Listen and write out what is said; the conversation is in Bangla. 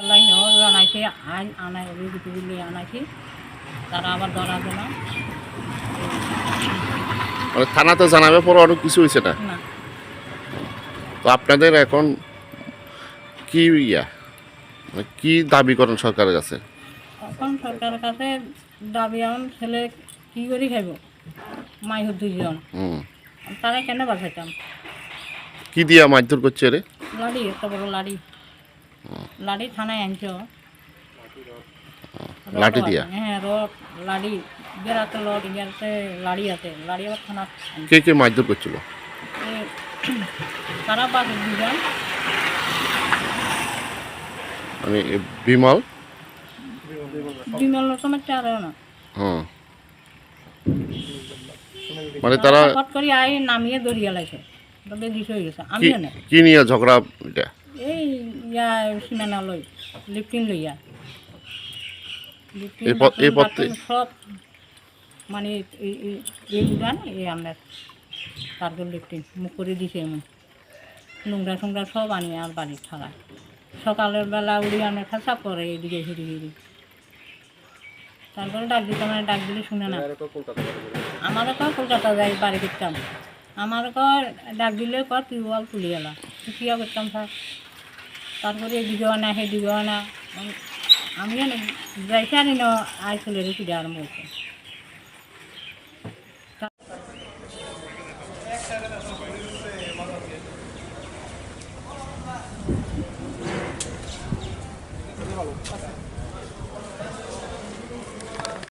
জানাইছে আইন আনাই অভিযোগগুলি আনাইছি। তারা আবার ধরা দিল। মানে থানাতে জানাবে পরে অনেক কিছু হয়েছে না? তো আপনাদের এখন কি ইয়া? মানে কি দাবি করেন সরকারের কাছে? এখন সরকারের কাছে দাবি এখন ছেলে কি করে খাইব? মাই দুইজন। হুম। তারা কেন বাঁচাইতাম? কি দিয়া মারধর করছে রে? লাড়ি এত বড় লাড়ি। লাড়ি থানায় আনছ? লাঠি দিয়া? হ্যাঁ রড লাড়ি। বেড়াতে লড ইয়াতে লাড়ি আছে লাড়ি আবার থানা কে কে মারধর করছিল? তারা বাদ দুজন? মানে বিমল? বিমল রকমের চার না হ্যাঁ। মানে তারা ফট করে আই নামিয়ে দরিয়া লাগছে বেশি হয়ে গেছে। আমি না। কি নিয়ে ঝগড়া এটা? এই ইয়া সিনেমা লই লিফটিন লইয়া এই পথ-? সব মানে এই- উড়ান এই আপনার তারপর লিফটিন মুখ করে দিছে এমন। নোংরা টোংরা সব আনি আর বাড়ির থাকা সকালের বেলা উড়ি আমরা খাসা পরে এদিকে হিরি হিরি তারপরে ডাক দিতাম না ডাক দিলে শুনে না। আমারও কয় কলকাতা যাই বাড়ি করতাম। আমার কয় ডাক দিলে কয় টিউবওয়েল তুলি এলা। কিয়া করতাম স্যার? তারপরে এদিকেও না সেদিকেও না আমিও যাইছে আনি না আর চলে রেখে আরম্ভ হয়েছে